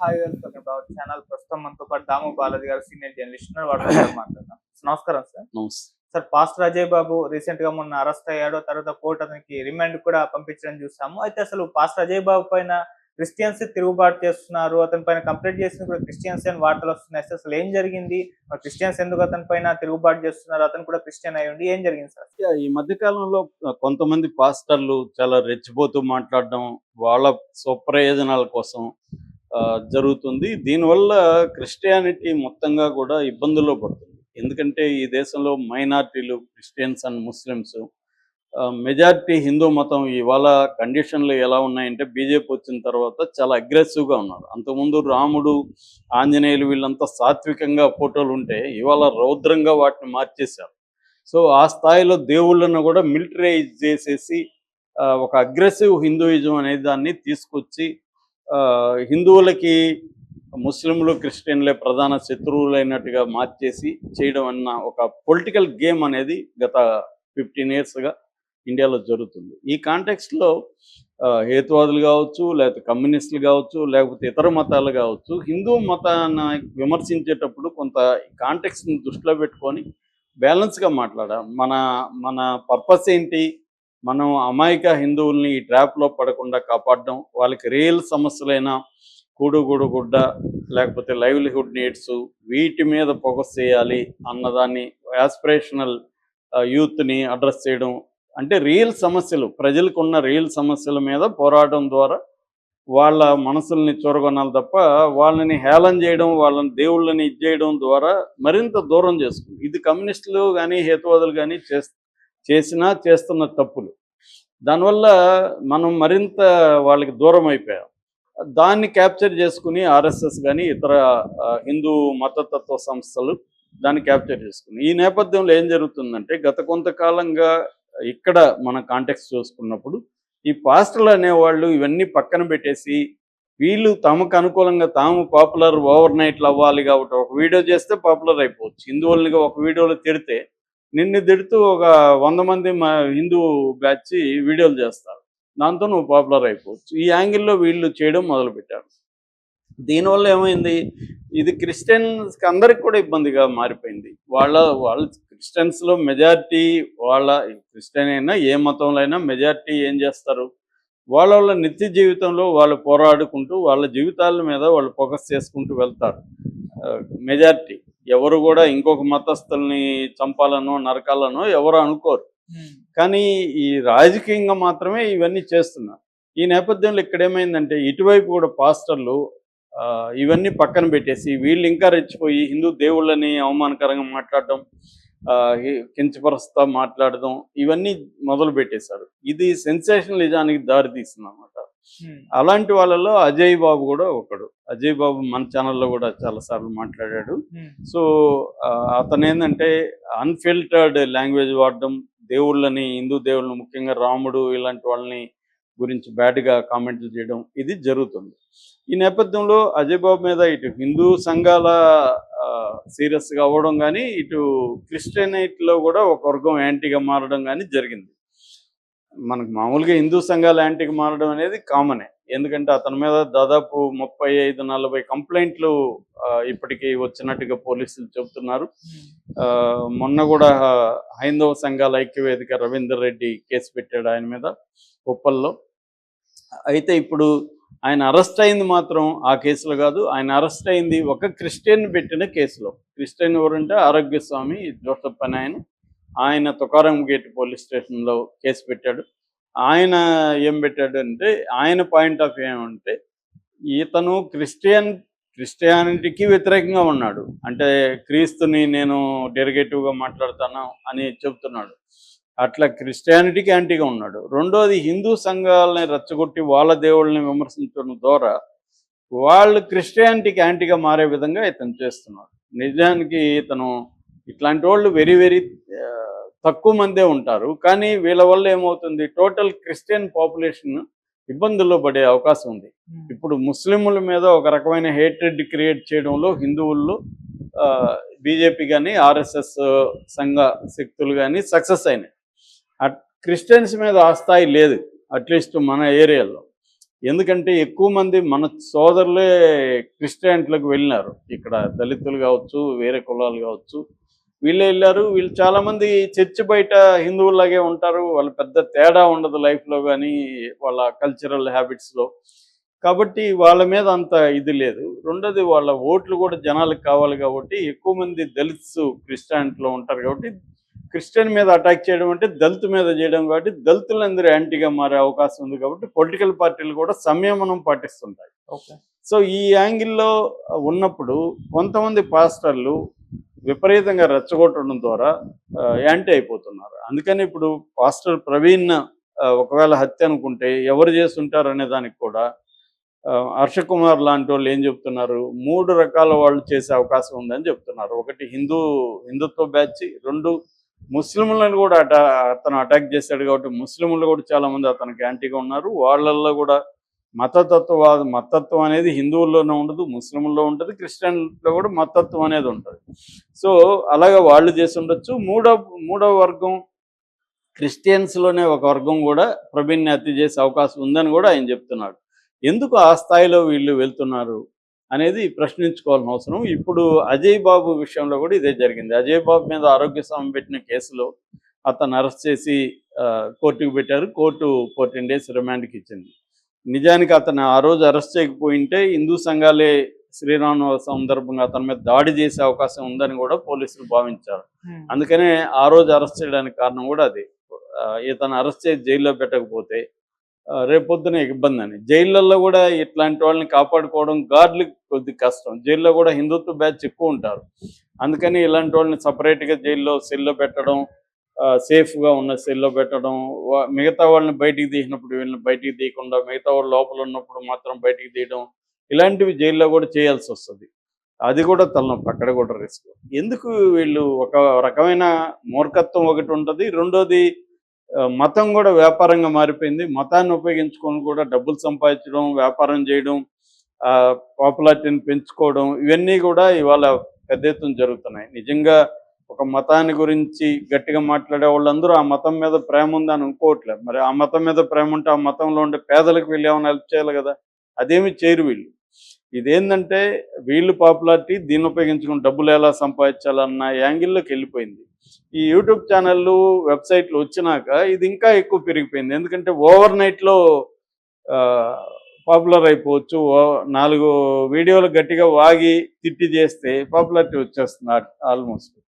Hi welcome channel ప్రస్తుతం మనతో పాటు దాము బాలాజీ గారు సీనియర్ జర్నలిస్ట్ మాట్లాడదాం. నమస్కారం sir. Sir past Ajay Babu రీసెంట్గా మొన్న అరెస్ట్ అయ్యాడు. తర్వాత కోర్టు అతనికి రిమాండ్ కూడా పంపించడం చూసాము. అయితే అసలు పాస్ట్ అజయ్ బాబు పైన క్రిస్టియన్స్ తిరుగుబాటు చేస్తున్నారు. అతని పైన కంప్లైంట్ చేసిన కూడా క్రిస్టియన్స్ అని వార్తలు వస్తున్నాయి. అసలు ఏం జరిగింది? క్రిస్టియన్స్ ఎందుకు అతని పైన తిరుగుబాటు చేస్తున్నారు? అతను కూడా క్రిస్టియన్ అయి ఉండి ఏం జరిగింది సార్? ఈ మధ్య కాలంలో కొంతమంది పాస్టర్లు చాలా రెచ్చిపోతూ మాట్లాడడం వాళ్ళ స్వప్రయోజనాల కోసం జరుగుతుంది. దీనివల్ల క్రిస్టియానిటీ మొత్తంగా కూడా ఇబ్బందుల్లో పడుతుంది. ఎందుకంటే ఈ దేశంలో మైనార్టీలు Christians and Muslims majority Hindu మతం ఇవాళ కండిషన్లు ఎలా ఉన్నాయంటే బీజేపీ వచ్చిన తర్వాత చాలా అగ్రెసివ్గా ఉన్నారు. అంతకుముందు రాముడు ఆంజనేయులు వీళ్ళంతా సాత్వికంగా ఫోటోలు ఉంటే ఇవాళ రౌద్రంగా వాటిని మార్చేశారు. సో ఆ స్థాయిలో దేవుళ్ళను కూడా మిలిటరైజ్ చేసేసి ఒక అగ్రెసివ్ హిందూయిజం అనే దాన్ని తీసుకొచ్చి హిందువులకి ముస్లింలు క్రిస్టియన్లే ప్రధాన శత్రువులైనట్టుగా మార్చేసి చేయడం అన్న ఒక పొలిటికల్ గేమ్ అనేది గత ఫిఫ్టీన్ ఇయర్స్గా ఇండియాలో జరుగుతుంది. ఈ కాంటెక్స్ట్లో హేతువాదులు కావచ్చు లేకపోతే కమ్యూనిస్టులు కావచ్చు లేకపోతే ఇతర మతాలు కావచ్చు హిందూ మతాన్ని విమర్శించేటప్పుడు కొంత కాంటెక్స్ని దృష్టిలో పెట్టుకొని బ్యాలెన్స్గా మాట్లాడాలి మన మన పర్పస్ ఏంటి మనం అమాయక హిందువుల్ని ఈ ట్రాప్లో పడకుండా కాపాడడం వాళ్ళకి రియల్ సమస్యలైన కూడు గుడు గుడ్డ లేకపోతే లైవ్లీహుడ్ నీడ్స్ వీటి మీద ఫోకస్ చేయాలి అన్నదాన్ని యాస్పిరేషనల్ యూత్ని అడ్రస్ చేయడం. అంటే రియల్ సమస్యలు ప్రజలకు ఉన్న రియల్ సమస్యల మీద పోరాటం ద్వారా వాళ్ళ మనసుల్ని చూరగొనాలి తప్ప వాళ్ళని హేళన చేయడం వాళ్ళని దేవుళ్ళని ఇచ్చేయడం ద్వారా మరింత దూరం చేసుకుంది ఇది కమ్యూనిస్టులు కానీ హేతువాదులు కానీ చేస్ చేసినా చేస్తున్న తప్పులు. దానివల్ల మనం మరింత వాళ్ళకి దూరం అయిపోయాం. దాన్ని క్యాప్చర్ చేసుకుని ఆర్ఎస్ఎస్ కానీ ఇతర ఆ, హిందూ మతతత్వ సంస్థలు దాన్ని క్యాప్చర్ చేసుకుని ఈ నేపథ్యంలో ఏం జరుగుతుందంటే గత కొంతకాలంగా ఇక్కడ మన కాంటెక్స్ చూసుకున్నప్పుడు ఈ పాస్టర్లు అనేవాళ్ళు ఇవన్నీ పక్కన పెట్టేసి వీళ్ళు తమకు అనుకూలంగా తాము పాపులర్ ఓవర్ నైట్లు అవ్వాలి కాబట్టి ఒక వీడియో చేస్తే పాపులర్ అయిపోవచ్చు. హిందువుల్ని ఒక వీడియోలో తిడితే నిన్ను తిడుతూ ఒక వంద మంది మా హిందూ బ్యాచ్ వీడియోలు చేస్తారు. దాంతో నువ్వు పాపులర్ అయిపోవచ్చు. ఈ యాంగిల్లో వీళ్ళు చేయడం మొదలుపెట్టారు. దీనివల్ల ఏమైంది? ఇది క్రిస్టియన్స్కి అందరికి కూడా ఇబ్బందిగా మారిపోయింది. వాళ్ళ వాళ్ళ క్రిస్టియన్స్లో మెజారిటీ వాళ్ళ క్రిస్టియన్ అయినా ఏ మతంలో అయినా మెజారిటీ ఏం చేస్తారు? వాళ్ళ వాళ్ళ నిత్య జీవితంలో వాళ్ళు పోరాడుకుంటూ వాళ్ళ జీవితాల మీద వాళ్ళు ఫోకస్ చేసుకుంటూ వెళ్తారు. మెజారిటీ ఎవరు కూడా ఇంకొక మతస్థుల్ని చంపాలనో నరకాలనో ఎవరు అనుకోరు. కానీ ఈ రాజకీయంగా మాత్రమే ఇవన్నీ చేస్తున్నారు. ఈ నేపథ్యంలో ఇక్కడ ఏమైందంటే ఇటువైపు కూడా పాస్టర్లు ఆ, ఇవన్నీ పక్కన పెట్టేసి వీళ్ళు ఇంకా రెచ్చిపోయి హిందూ దేవుళ్ళని అవమానకరంగా మాట్లాడడం కించపరుస్తా మాట్లాడడం ఇవన్నీ మొదలు పెట్టేశారు ఇది సెన్సేషనలిజానికి దారి తీస్తుంది అనమాట అలాంటి వాళ్ళలో అజయ్ బాబు కూడా ఒకడు. అజయ్ బాబు మన ఛానల్లో కూడా చాలాసార్లు మాట్లాడాడు. సో ఆ, అతను ఏంటంటే అన్ఫిల్టర్డ్ లాంగ్వేజ్ వాడడం దేవుళ్ళని హిందూ దేవుళ్ళని ముఖ్యంగా రాముడు ఇలాంటి వాళ్ళని గురించి బ్యాడ్గా కామెంట్లు చేయడం ఇది జరుగుతుంది. ఈ నేపథ్యంలో అజయ్ బాబు మీద ఇటు హిందూ సంఘాల సీరియస్గా అవ్వడం కానీ ఇటు క్రిస్టియనైట్లో కూడా ఒక వర్గం యాంటీగా మారడం కానీ జరిగింది. మనకు మామూలుగా హిందూ సంఘాలు యాంటీకి మారడం అనేది కామనే. ఎందుకంటే అతని మీద దాదాపు ముప్పై ఐదు నలభై కంప్లైంట్లు ఇప్పటికీ వచ్చినట్టుగా పోలీసులు చెబుతున్నారు. ఆ, మొన్న కూడా హైందవ సంఘాల ఐక్యవేదిక రవీందర్ రెడ్డి కేసు పెట్టాడు ఆయన మీద ఉప్పల్లో అయితే ఇప్పుడు ఆయన అరెస్ట్ అయింది మాత్రం ఆ కేసులో కాదు ఆయన అరెస్ట్ అయింది ఒక క్రిస్టియన్ పెట్టిన కేసులో. క్రిస్టియన్ ఎవరంటే ఆరోగ్యస్వామి జోసఫ్ అని ఆయన. ఆయన తుకారం గేట్ పోలీస్ స్టేషన్లో కేసు పెట్టాడు. ఆయన ఏం పెట్టాడు అంటే ఆయన పాయింట్ ఆఫ్ వ్యూ ఏమంటే ఇతను క్రిస్టియన్ క్రిస్టియానిటీకి వ్యతిరేకంగా ఉన్నాడు. అంటే క్రీస్తుని నేను డెరిగేటివ్గా మాట్లాడతాను అని చెబుతున్నాడు. అట్లా క్రిస్టియానిటీకి యాంటీగా ఉన్నాడు. రెండోది హిందూ సంఘాలని రెచ్చగొట్టి వాళ్ళ దేవుళ్ళని విమర్శించడం ద్వారా వాళ్ళు క్రిస్టియానిటీకి యాంటీగా మారే విధంగా ఇతను చేస్తున్నాడు. నిజానికి ఇతను ఇట్లాంటి వాళ్ళు వెరీ వెరీ తక్కువ మందే ఉంటారు. కానీ వీళ్ళ వల్ల ఏమవుతుంది? టోటల్ క్రిస్టియన్ పాపులేషన్ ఇబ్బందుల్లో పడే అవకాశం ఉంది. ఇప్పుడు ముస్లింల మీద ఒక రకమైన హేట్రెడ్ క్రియేట్ చేయడంలో హిందువుల్లో బీజేపీ కానీ ఆర్ఎస్ఎస్ సంఘ శక్తులు కానీ సక్సెస్ అయినాయి. అట్ క్రిస్టియన్స్ మీద ఆ స్థాయి లేదు అట్లీస్ట్ మన ఏరియాలో ఎందుకంటే ఎక్కువ మంది మన సోదరులే క్రిస్టియానిటీలకు వెళ్ళినారు. ఇక్కడ దళితులు కావచ్చు వేరే కులాలు కావచ్చు వీళ్ళే వెళ్ళారు. వీళ్ళు చాలా మంది చర్చి బయట హిందువులాగే ఉంటారు. వాళ్ళ పెద్ద తేడా ఉండదు లైఫ్లో కానీ వాళ్ళ కల్చరల్ హ్యాబిట్స్లో కాబట్టి వాళ్ళ మీద అంత ఇది లేదు. రెండోది వాళ్ళ ఓట్లు కూడా జనాలకు కావాలి కాబట్టి ఎక్కువ మంది దళిత్స్ క్రిస్టియానిటీలో ఉంటారు కాబట్టి క్రిస్టియన్ మీద అటాక్ చేయడం అంటే దళిత్ మీద చేయడం కాబట్టి దళితులందరూ యాంటీగా మారే అవకాశం ఉంది కాబట్టి పొలిటికల్ పార్టీలు కూడా సంయమనం పాటిస్తుంటాయి. ఓకే. సో ఈ యాంగిల్లో ఉన్నప్పుడు కొంతమంది పాస్టర్లు విపరీతంగా రెచ్చగొట్టడం ద్వారా ఆ, యాంటీ అయిపోతున్నారు. అందుకని ఇప్పుడు పాస్టర్ ప్రవీణ్ ఒకవేళ హత్య అనుకుంటే ఎవరు చేస్తుంటారు అనే దానికి కూడా హర్ష కుమార్ లాంటి వాళ్ళు ఏం చెప్తున్నారు? మూడు రకాల వాళ్ళు చేసే అవకాశం ఉందని చెప్తున్నారు. ఒకటి హిందూ హిందుత్వ బ్యాచ్ రెండు ముస్లింలను కూడా అటా అతను అటాక్ చేశాడు కాబట్టి ముస్లింలు కూడా చాలా మంది అతనికి యాంటీగా ఉన్నారు. వాళ్ళల్లో కూడా మతతత్వవాద మతత్వం అనేది హిందువుల్లోనే ఉండదు ముస్లింల్లో ఉంటుంది క్రిస్టియన్లో కూడా మతత్వం అనేది ఉంటుంది. సో అలాగే వాళ్ళు చేసి ఉండొచ్చు మూడో మూడో వర్గం క్రిస్టియన్స్లోనే ఒక వర్గం కూడా ప్రవీణ్ని హత్య చేసే అవకాశం ఉందని కూడా ఆయన చెప్తున్నాడు ఎందుకు ఆ స్థాయిలో వీళ్ళు వెళ్తున్నారు అనేది ప్రశ్నించుకోవాల్సిన అవసరం. ఇప్పుడు అజయ్ బాబు విషయంలో కూడా ఇదే జరిగింది. అజయ్ బాబు మీద ఆరోగ్య స్వామి పెట్టిన కేసులో అతను అరెస్ట్ చేసి కోర్టుకు పెట్టారు. కోర్టు ఫోర్టీన్ డేస్ రిమాండ్కి ఇచ్చింది. నిజానికి అతను ఆ రోజు అరెస్ట్ చేయకపోయింటే హిందూ సంఘాలే శ్రీరామ సందర్భంగా అతని మీద దాడి చేసే అవకాశం ఉందని కూడా పోలీసులు భావించారు. అందుకనే ఆ రోజు అరెస్ట్ చేయడానికి కారణం కూడా అది. ఇతను అరెస్ట్ చేసి జైల్లో పెట్టకపోతే రేపొద్దున ఇబ్బంది అని. జైళ్ళల్లో కూడా ఇట్లాంటి వాళ్ళని కాపాడుకోవడం గార్డులకు కొద్ది కష్టం. జైల్లో కూడా హిందుత్వ బ్యాచ్ ఎక్కువ ఉంటారు. అందుకని ఇలాంటి వాళ్ళని సపరేట్గా జైల్లో సెల్లో పెట్టడం సేఫ్గా ఉన్న సెల్లో పెట్టడం మిగతా వాళ్ళని బయటికి తీసినప్పుడు వీళ్ళని బయటికి తీయకుండా మిగతా వాళ్ళు లోపల ఉన్నప్పుడు మాత్రం బయటికి తీయడం ఇలాంటివి జైల్లో కూడా చేయాల్సి వస్తుంది. అది కూడా తలనొప్పి అక్కడ కూడా రిస్క్ ఎందుకు వీళ్ళు ఒక రకమైన మూర్ఖత్వం ఒకటి ఉంటుంది. రెండోది మతం కూడా వ్యాపారంగా మారిపోయింది. మతాన్ని ఉపయోగించుకొని కూడా డబ్బులు సంపాదించడం వ్యాపారం చేయడం పాపులారిటీని పెంచుకోవడం ఇవన్నీ కూడా ఇవాళ పెద్ద ఎత్తున జరుగుతున్నాయి. నిజంగా ఒక మతాన్ని గురించి గట్టిగా మాట్లాడే వాళ్ళందరూ ఆ మతం మీద ప్రేమ ఉందని అనుకోవట్లేదు మరి ఆ మతం మీద ప్రేమ ఉంటే ఆ మతంలో ఉండే పేదలకు వీళ్ళు ఏమైనా హెల్ప్ చేయాలి కదా? అదేమి చేయరు వీళ్ళు. ఇదేంటంటే వీళ్ళు పాపులారిటీ దీన్ని ఉపయోగించుకుని డబ్బులు ఎలా సంపాదించాలన్న యాంగిల్లోకి వెళ్ళిపోయింది. ఈ యూట్యూబ్ ఛానళ్ళు వెబ్సైట్లు వచ్చినాక ఇది ఇంకా ఎక్కువ పెరిగిపోయింది. ఎందుకంటే ఓవర్ నైట్లో పాపులర్ అయిపోవచ్చు. ఓ- నాలుగు వీడియోలు గట్టిగా వాగి తిట్టి చేస్తే పాపులారిటీ వచ్చేస్తుంది ఆల్మోస్ట్.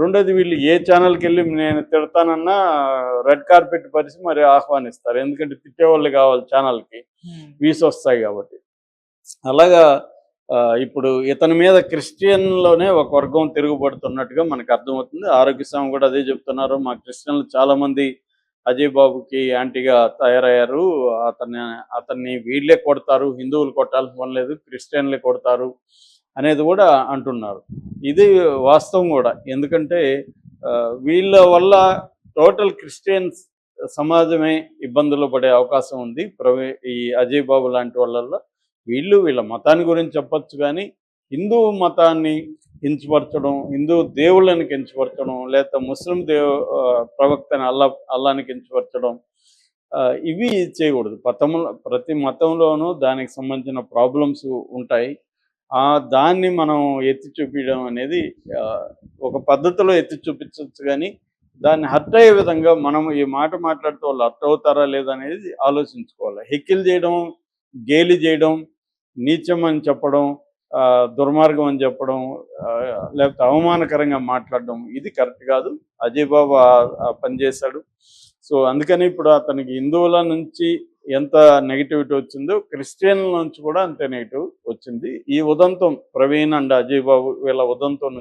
రెండోది వీళ్ళు ఏ ఛానల్కి వెళ్ళి నేను తిడతానన్నా రెడ్ కార్పెట్ పరిచి మరి ఆహ్వానిస్తారు. ఎందుకంటే తిట్టేవాళ్ళు కావాలి ఛానల్కి వ్యూస్ వస్తాయి కాబట్టి. అలాగా ఇప్పుడు ఇతని మీద క్రిస్టియన్లోనే ఒక వర్గం తిరుగుబడుతున్నట్టుగా మనకు అర్థమవుతుంది. ఆరోగ్య స్వామి కూడా అదే చెప్తున్నారు. మా క్రిస్టియన్లు చాలా మంది అజయ్ బాబుకి యాంటీగా తయారయ్యారు. అతన్ని అతన్ని వీళ్ళే కొడతారు. హిందువులు కొట్టాల్సిన పని లేదు. క్రిస్టియన్లే కొడతారు. అనేది కూడా అంటున్నారు. ఇది వాస్తవం కూడా. ఎందుకంటే ఆ, వీళ్ళ వల్ల టోటల్ క్రిస్టియన్స్ సమాజమే ఇబ్బందులు పడే అవకాశం ఉంది. ప్రవీ ఈ అజయ్ బాబు లాంటి వాళ్ళల్లో వీళ్ళు వీళ్ళ మతాన్ని గురించి చెప్పచ్చు కానీ హిందూ మతాన్ని కించపరచడం హిందూ దేవుళ్ళని కించపరచడం లేదా ముస్లిం దేవ ప్రవక్తని అల్లా అల్లాని కించపరచడం ఇవి చేయకూడదు. మతంలో ప్రతి మతంలోనూ దానికి సంబంధించిన ప్రాబ్లమ్స్ ఉంటాయి. దాన్ని మనం ఎత్తి చూపించడం అనేది ఒక పద్ధతిలో ఎత్తి చూపించవచ్చు కానీ దాన్ని హర్ట్ అయ్యే విధంగా మనం ఈ మాట మాట్లాడితే వాళ్ళు హర్ట్ అవుతారా లేదా అనేది ఆలోచించుకోవాలి. హెక్కిల్ చేయడం గేలి చేయడం నీచం అని చెప్పడం ఆ, దుర్మార్గం అని చెప్పడం లేకపోతే అవమానకరంగా మాట్లాడడం ఇది కరెక్ట్ కాదు. అజయ్ బాబు పనిచేశాడు పని సో అందుకని ఇప్పుడు అతనికి హిందువుల నుంచి ఎంత నెగిటివిటీ వచ్చిందో క్రిస్టియన్ల నుంచి కూడా అంతే నెగిటివ్ వచ్చింది. ఈ ఉదంతం ప్రవీణ్ అండ్ అజయ్ బాబు వీళ్ళ ఉదంతం